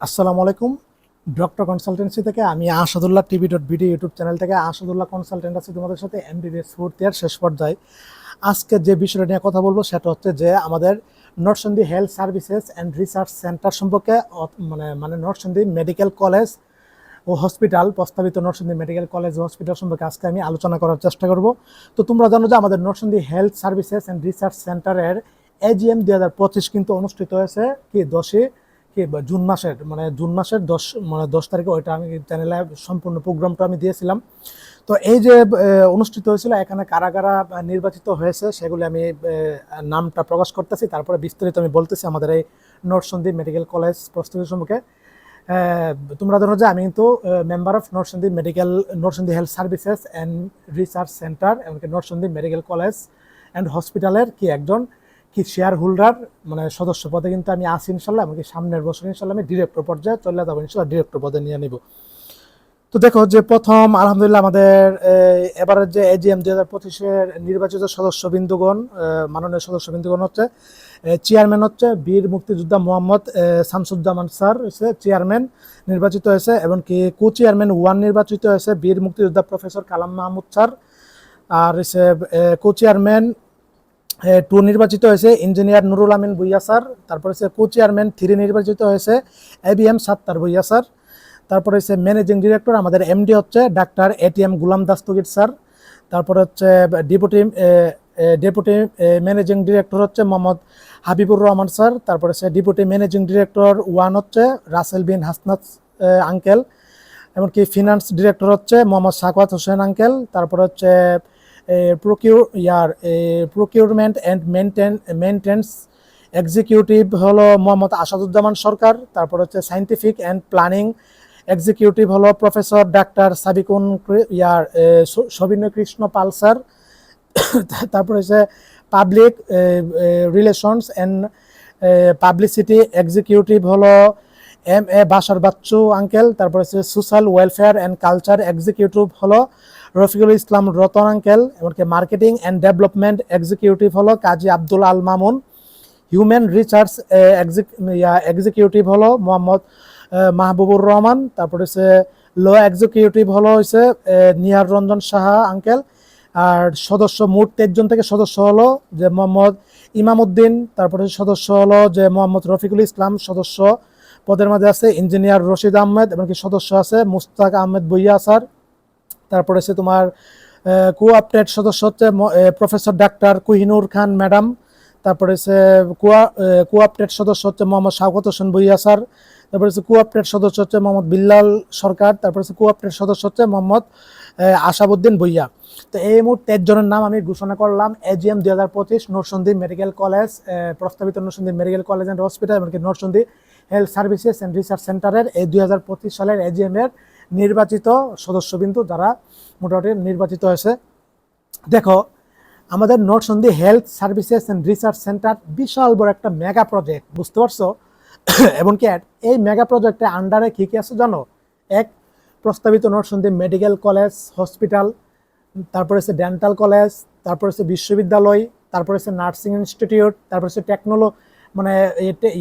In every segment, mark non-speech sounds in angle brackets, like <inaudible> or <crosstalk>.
আসসালামু আলাইকুম। Doctor consultancy থেকে আমি Asadullah TV dot BD YouTube channel থেকে আসাদুল্লাহ কনসালটেন্ট আছি তোমাদের সাথে এমবিবিএস ফোর্থ ইয়ার শেষ পর্যায়ে। আজকে যে বিষয়টা নিয়ে কথা বলব সেটা হচ্ছে যে আমাদের Narsingdi health services and research centre সম্পর্কে মানে মানে নরসিংদী মেডিকেল কলেজ ও হসপিটাল, প্রস্তাবিত নরসিংদী মেডিকেল কলেজ ও হসপিটাল সম্পর্কে আজকে আমি আলোচনা করার চেষ্টা করব। তো তোমরা জানো যে আমাদের Narsingdi health services and research সেন্টারের এজিএম দুই হাজার পঁচিশ কিন্তু অনুষ্ঠিত হয়েছে, কি দশে কি জুন মাসের মানে জুন মাসের দশ মানে দশ তারিখে ওইটা আমি চ্যানেলে সম্পূর্ণ প্রোগ্রামটা আমি দিয়েছিলাম। তো এই যে অনুষ্ঠিত হয়েছিল, এখানে কারা কারা নির্বাচিত হয়েছে সেগুলি আমি নামটা প্রকাশ করতেছি, তারপরে বিস্তারিত আমি বলতেছি আমাদের এই নরসন্দী মেডিকেল কলেজ প্রস্তুতি সম্মুখে। তোমরা জানো যে আমি কিন্তু member of Narsingdi medical Narsingdi health services and research centre এমনকি নরসন্দী মেডিকেল কলেজ অ্যান্ড হসপিটালের কি একজন কি শেয়ার হোল্ডার মানে সদস্য পদে কিন্তু আমি আসি ইনশাল্লাহ, এমনকি সামনের বছর ইনশাল্লাহ আমি ডিরেক্টর পর্যায়ে চলে যাব, ইনশাল্লাহ ডিরেক্টর পদে নিয়ে নিব। তো দেখো যে প্রথম, আলহামদুলিল্লাহ আমাদের এবারের যে এজিএম দুই হাজার পঁচিশের নির্বাচিত সদস্য বিন্দুগণ মাননীয় সদস্য বিন্দুগণ হচ্ছে চেয়ারম্যান হচ্ছে বীর মুক্তিযোদ্ধা মোহাম্মদ শামসুজ্জামান স্যার হচ্ছে চেয়ারম্যান নির্বাচিত হয়েছে, এমনকি কো চেয়ারম্যান ওয়ান নির্বাচিত হয়েছে বীর মুক্তিযোদ্ধা প্রফেসর কালাম মাহমুদ স্যার, আর হচ্ছে কো চেয়ারম্যান টু নির্বাচিত হয়েছে ইঞ্জিনিয়ার নুরুল আমিন ভুইয়া স্যার, তারপরে হচ্ছে কো চেয়ারম্যান থ্রি নির্বাচিত হয়েছে এবিএম সাত্তার ভুইয়া স্যার, তারপরে হচ্ছে ম্যানেজিং ডিরেক্টর আমাদের এমডি হচ্ছে ডাক্তার এটিএম গুলাম দাস্তগির স্যার, তারপরে হচ্ছে ডেপুটি ডেপুটি ম্যানেজিং ডিরেক্টর হচ্ছে মোহাম্মদ হাবিবুর রহমান স্যার, তারপরে হচ্ছে ডেপুটি ম্যানেজিং ডিরেক্টর ওয়ান হচ্ছে রাসেল বিন হাসনাত আঙ্কেল এমনকি ফিনান্স ডিরেক্টর হচ্ছে মোহাম্মদ সাকওয়াত হোসেন আঙ্কেল তারপর হচ্ছে procure year procurement and maintain maintenance executive হলো মোহাম্মদ আসাদুজ্জামান সরকার, তারপর হচ্ছে সাইন্টিফিক অ্যান্ড প্ল্যানিং এক্সিকিউটিভ হলো প্রফেসর ডাক্তার সাবিকুন ইয়ার সবিনয় কৃষ্ণ পাল স্যার। <coughs> তারপর হচ্ছে public relations and publicity executive হলো M A Basar Bachchu uncle তারপর হচ্ছে social welfare and culture executive হলো রফিকুল ইসলাম রতন আঙ্কেল, এমনকি মার্কেটিং অ্যান্ড ডেভেলপমেন্ট এক্সিকিউটিভ হলো Kazi Abdul Al Mamun human research executive হলো মোহাম্মদ মাহবুবুর রহমান, তারপর হচ্ছে ল এক্সিকিউটিভ হলো হচ্ছে নিহার রঞ্জন সাহা আঙ্কেল আর সদস্য মোট তেইশজন থেকে সদস্য হলো যে মোহাম্মদ ইমামউদ্দিন তারপরে সদস্য হলো যে মোহাম্মদ রফিকুল ইসলাম, সদস্য পদের মধ্যে আছে ইঞ্জিনিয়ার রশিদ আহমেদ, এমনকি সদস্য আছে মুস্তাক আহমেদ বইয়া স্যার। তারপরে আছে তোমার কোআপটেড সদস্য হচ্ছে প্রফেসর ডাক্তার কুহিনুর খান ম্যাডাম। তারপরে হচ্ছে কোয়া কোআপটেড সদস্য হচ্ছে মোহাম্মদ শাওকত হোসেন বইয়া স্যার। তারপরে হচ্ছে কোআপটেড সদস্য হচ্ছে মোহাম্মদ বিল্লাল সরকার। তারপরে হচ্ছে কোআপটেড সদস্য হচ্ছে মোহাম্মদ আশাবুদ্দিন বইয়া তো এই মোট তেইশ জনের নাম আমি ঘোষণা করলাম, এজিএম দুই হাজার পঁচিশ নরসন্দী মেডিকেল কলেজ প্রস্তাবিত Narsingdi medical college and hospital, এমনকি Narsingdi health services and research সেন্টারের এই দুই হাজার পঁচিশ সালের এজিএম এর নির্বাচিত সদস্যবিন্দু যারা মোটামুটি নির্বাচিত হয়েছে। দেখো, আমাদের Narsingdi health services and research centre বিশাল বড় একটা মেগা প্রজেক্ট, বুঝতে পারছ? <coughs> এমনকি আর এই মেগা প্রজেক্টের আন্ডারে কী কী আছে জানো? এক, প্রস্তাবিত নরসন্দী মেডিকেল কলেজ, হসপিটাল, তারপরে হচ্ছে ডেন্টাল কলেজ, তারপর হচ্ছে বিশ্ববিদ্যালয়, তারপরে হচ্ছে নার্সিং ইনস্টিটিউট, তারপর হচ্ছে টেকনোলো মানে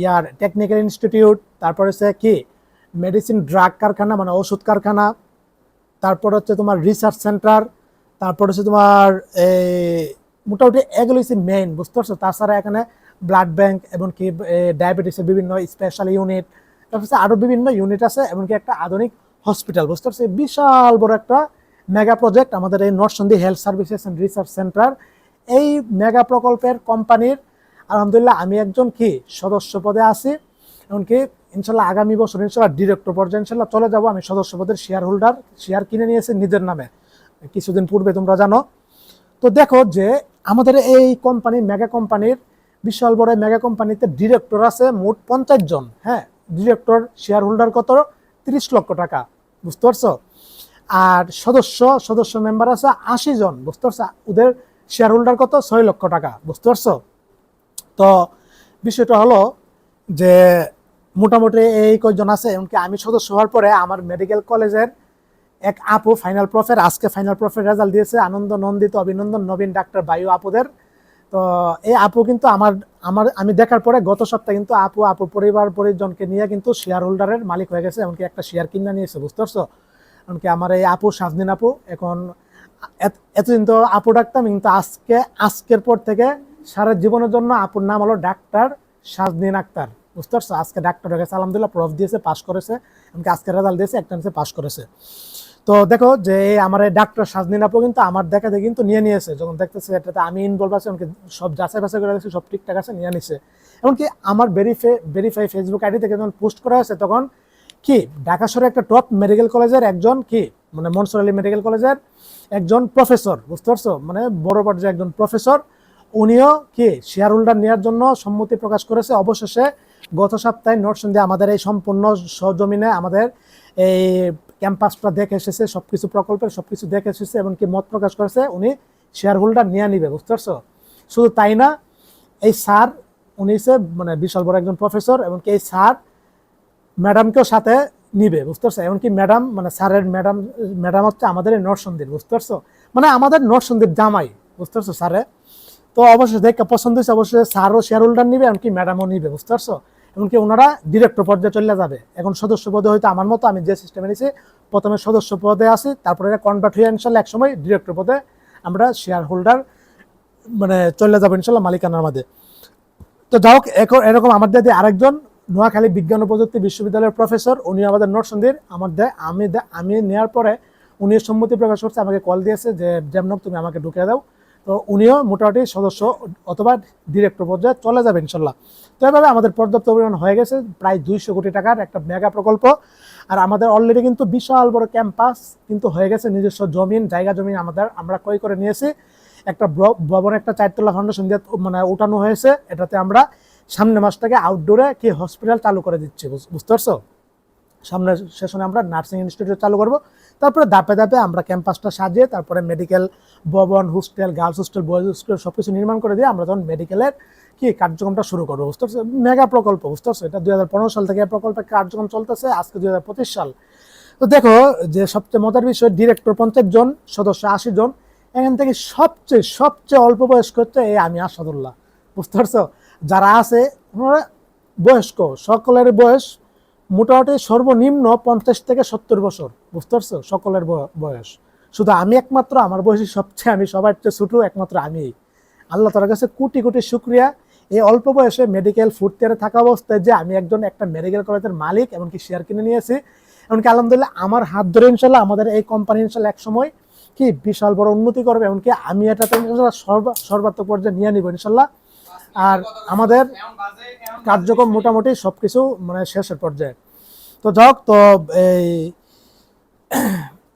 ইয়ার টেকনিক্যাল ইনস্টিটিউট তারপর হচ্ছে কি? মেডিসিন ড্রাগ কারখানা মানে ওষুধ কারখানা, তারপর হচ্ছে তোমার রিসার্চ সেন্টার তারপর হচ্ছে তোমার এই মোটামুটি এগুলো হচ্ছে মেইন বুঝতে পারছ? তাছাড়া এখানে ব্লাড ব্যাংক এমনকি ডায়াবেটিসের বিভিন্ন স্পেশাল ইউনিট তারপর আরও বিভিন্ন ইউনিট আছে, এমনকি একটা আধুনিক হসপিটাল বুঝতে পারছি? বিশাল বড় একটা মেগা প্রজেক্ট আমাদের এই Narsingdi health services and research centre এই মেগা প্রকল্পের কোম্পানির আলহামদুলিল্লাহ আমি একজন কি, সদস্য পদে আছি, এমনকি ইনশাল্লাহ আগামী বছর ইনশাল্লাহ ডিরেক্টর পর্যায়ে ইনশাল্লাহ চলে যাব। আমি সদস্য পদের শেয়ার হোল্ডার শেয়ার কিনে নিয়েছি নিজের নামে। কিছুদিন পূর্বে তোমরা জানো। তো দেখো যে আমাদের এই কোম্পানি মেগা কোম্পানির বিশাল বড় মেগা কোম্পানিতে ডিরেক্টর আছে মোট পঞ্চাশ জন। হ্যাঁ ডিরেক্টর শেয়ার হোল্ডার কত? তিরিশ লক্ষ টাকা। বুঝতে পারছ? আর সদস্য সদস্য মেম্বার আছে আশি জন। বুঝতে পারছ? ওদের শেয়ার হোল্ডার কত? ছয় লক্ষ টাকা। বুঝতে পারছ? তো বিষয়টা হলো যে মোটামুটি এই কয়জন আছে, এমনকি আমি সদস্য হওয়ার পরে আমার মেডিকেল কলেজের এক আপু ফাইনাল প্রফের আজকে ফাইনাল প্রফের রেজাল্ট দিয়েছে, আনন্দ নন্দিত, অভিনন্দন নবীন, ডাক্তার বায়ু আপুদের। তো এই আপু কিন্তু আমার আমার, আমি দেখার পরে গত সপ্তাহে কিন্তু আপু আপুর পরিবার পরিজনকে নিয়ে কিন্তু শেয়ার হোল্ডারের মালিক হয়ে গেছে, এমনকি একটা শেয়ার কিনে নিয়েছে, বুঝতে পারছ? এমনকি আমার এই আপু, সাজদিন আপু, এখন এত- এতদিন তো আপু ডাকতাম, কিন্তু আজকে, আজকের পর থেকে সারা জীবনের জন্য আপুর নাম হলো ডাক্তার সাজদিন আক্তার। বুঝতে পারছ আজকে ডাক্তার হয়ে গেছে, আলহামদুলিল্লাহ প্রফ দিয়েছে পাস করেছে এমনকি আজকে রেজাল্ট দিয়েছে, একটা পাস করেছে। তো দেখো যে আমার ডাক্তার সাজদিন আপু কিন্তু আমার দেখা দেখে কিন্তু নিয়ে নিয়েছে। যখন দেখতেছে এটাতে আমি ইনভলভ আছে এমনকি সব যাচাই বাছাই করে দেখছি, সব ঠিকঠাক আছে, নিয়ে নিছে। এমনকি আমার ভেরিফাই ভেরিফাই ফেসবুক আইডি থেকে যখন পোস্ট করা হয়েছে, তখন কি ঢাকা শহরে একটা টপ মেডিকেল কলেজের একজন কি মানে মনসুর আলী মেডিকেল কলেজের একজন প্রফেসর বুঝতে পারছ? মানে বড় পর্যায়ে একজন প্রফেসর উনিও কি শেয়ার হোল্ডার নেওয়ার জন্য সম্মতি প্রকাশ করেছে। অবশেষে গত সপ্তাহে নরসিংদী আমাদের এই সম্পূর্ণ সজমিনে আমাদের এই ক্যাম্পাসটা দেখে এসেছে, সবকিছু প্রকল্পের সব কিছু দেখে এসেছে এমনকি মত প্রকাশ করেছে, উনি শেয়ার হোল্ডার নিয়ে নিবে বুঝতে পারছ শুধু তাই না, এই স্যার, উনি মানে বিশাল বড় একজন প্রফেসর এমনকি এই স্যার ম্যাডামকেও সাথে নিবে বুঝতে পারছ এমনকি ম্যাডাম মানে স্যারের ম্যাডাম ম্যাডাম হচ্ছে আমাদের এই নরসন্দির বুঝতে পারছ মানে আমাদের নরসন্দির জামাই বুঝতে পারছ স্যারে? তো অবশ্যই দেখে পছন্দ হয়েছে অবশ্যই স্যারও শেয়ার হোল্ডার নিবে, এমনকি ম্যাডামও নিবে বুঝতে পারছ এমনকি ওনারা ডিরেক্টর পর্যায়ে চলে যাবে। এখন সদস্য পদে হয়তো আমার মতো আমি যে সিস্টেমে নিয়েছি প্রথমে সদস্য পদে আসি তারপরে কনভার্ট হয়ে ইনশাল্লাহ এক সময় ডিরেক্টর পদে আমরা শেয়ার হোল্ডার মানে চলে যাব ইনশাল্লাহ মালিকানার মধ্যে তো যাই হোক, এরকম আমাদের দিয়ে আরেকজন নোয়াখালী বিজ্ঞান ও প্রযুক্তি বিশ্ববিদ্যালয়ের প্রফেসর উনি আমাদের নোটসন্দির আমাদের আমি দে- আমি নেওয়ার পরে উনি সম্মতি প্রকাশ করছে, আমাকে কল দিয়েছে যে যেমন তুমি আমাকে ঢুকিয়ে দাও। তো উনিও মোটামুটি সদস্য অথবা ডিরেক্টর পর্যায়ে চলে যাবে ইনশাল্লাহ। তো এভাবে আমাদের পর্যাপ্ত পরিমাণ হয়ে গেছে, প্রায় দুইশো কোটি টাকার একটা মেগা প্রকল্প। আর আমাদের অলরেডি কিন্তু বিশাল বড় ক্যাম্পাস কিন্তু হয়ে গেছে, নিজস্ব জমিন, জায়গা জমিন আমাদের, আমরা ক্রয় করে নিয়েছি। একটা ভবন, একটা চারতলা ফাউন্ডেশন দিয়ে মানে উঠানো হয়েছে। এটাতে আমরা সামনে মাস থেকে আউটডোরে কি হসপিটাল চালু করে দিচ্ছি, বুঝ- বুঝতে পারছ? সামনের সেশনে আমরা নার্সিং ইনস্টিটিউট চালু করব। তারপরে ধাপে ধাপে আমরা ক্যাম্পাসটা সাজিয়ে, তারপরে মেডিকেল ভবন hostel girls hostel boys hostel সব কিছু নির্মাণ করে দিয়ে আমরা তখন মেডিকেলের কি কার্যক্রমটা শুরু করব? বুঝতে পারছ মেগা প্রকল্প, বুঝতে পারছ এটা দুই হাজার পনেরো সাল থেকে এই প্রকল্পের কার্যক্রম চলতেছে, আজকে দুই হাজার পঁচিশ সাল। তো দেখো, যে সবচেয়ে মজার বিষয় ডিরেক্টর পঞ্চাশ জন, সদস্য আশি জন। এখান থেকে সবচেয়ে সবচেয়ে অল্প বয়স্ক হচ্ছে এই আমি আসাদুল্লাহ। বুঝতে পারছ? যারা আছে, ওনারা বয়স্ক, সকলের বয়স মোটামুটি সর্বনিম্ন পঞ্চাশ থেকে সত্তর বছর। বুঝতে পারছ? সকলের বয়- বয়স। শুধু আমি একমাত্র, আমার বয়সী সবচেয়ে আমি, সবার চেয়ে ছোটো একমাত্র আমি আল্লাহ তার কাছে কোটি কোটি শুক্রিয়া। এই অল্প বয়সে মেডিকেল ফুড ইয়ারে থাকা অবস্থায় যে আমি একজন একটা মেডিকেল কলেজের মালিক, এমনকি শেয়ার কিনে নিয়েছি এমনকি আলহামদুলিল্লাহ আমার হাত ধরে ইনশাল্লাহ আমাদের এই কোম্পানি ইনশাল্লাহ এক সময় কি বিশাল বড় উন্নতি করবে। এমনকি আমি এটাতে ইনশাল্লাহ সর্ব- সর্বাত্মক পর্যায়ে নিয়ে নিব ইনশাল্লাহ। আর আমাদের কার্যক্রম মোটামুটি সব কিছু মানে শেষের পর্যায়ে। তো যাক তো এই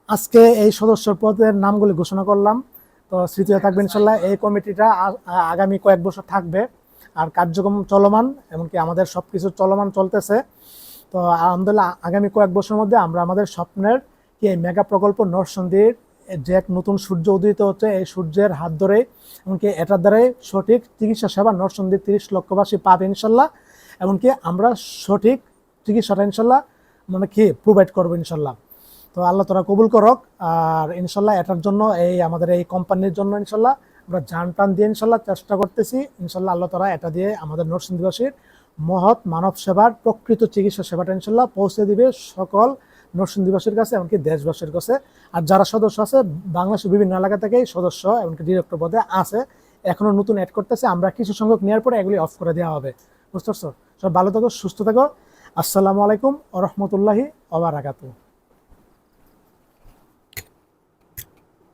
আজকে এই সদস্য পদের নামগুলি ঘোষণা করলাম। তো স্মৃতি হয়ে থাকবে ইনশাল্লাহ। এই কমিটিটা আগামী কয়েক বছর থাকবে। আর কার্যক্রম চলমান, এমনকি আমাদের সব কিছু চলমান চলতেছে। তো আলহামদুলিল্লাহ, আগামী কয়েক বছরের মধ্যে আমরা আমাদের স্বপ্নের কি এই মেগা প্রকল্প নরসন্দির যে এক নতুন সূর্য উদিত হচ্ছে, এই সূর্যের হাত ধরে, এমনকি এটার দ্বারাই সঠিক চিকিৎসা সেবা নরসন্দির তিরিশ লক্ষবাসী পাবে ইনশাল্লাহ। এমনকি আমরা সঠিক চিকিৎসাটা ইনশাল্লাহ মানে কি প্রোভাইড করব ইনশাল্লাহ। তো আল্লাহ তোরা কবুল করক, আর ইনশাল্লাহ এটার জন্য এই আমাদের এই কোম্পানির জন্য ইনশাল্লাহ আমরা জান টান দিয়ে ইনশাল্লাহ চেষ্টা করতেছি। ইনশাল্লাহ আল্লাহ তারা এটা দিয়ে আমাদের নরসিংদীবাসীর মহৎ মানব সেবার, প্রকৃত চিকিৎসা সেবাটা ইনশাল্লাহ পৌঁছে দিবে সকল নরসিংদীবাসীর কাছে এমনকি দেশবাসীর কাছে। আর যারা সদস্য আছে, বাংলাদেশের বিভিন্ন এলাকা থেকেই সদস্য, এমনকি ডিরেক্টর পদে আছে, এখনও নতুন অ্যাড করতেছে। আমরা কিছু সংখ্যক নেওয়ার পরে এগুলি অফ করে দেওয়া হবে। বুঝতে পারছ? সব ভালো থাকো, সুস্থ থাকো। আসসালামু আলাইকুম রহমতুল্লাহি ওবরাকাতু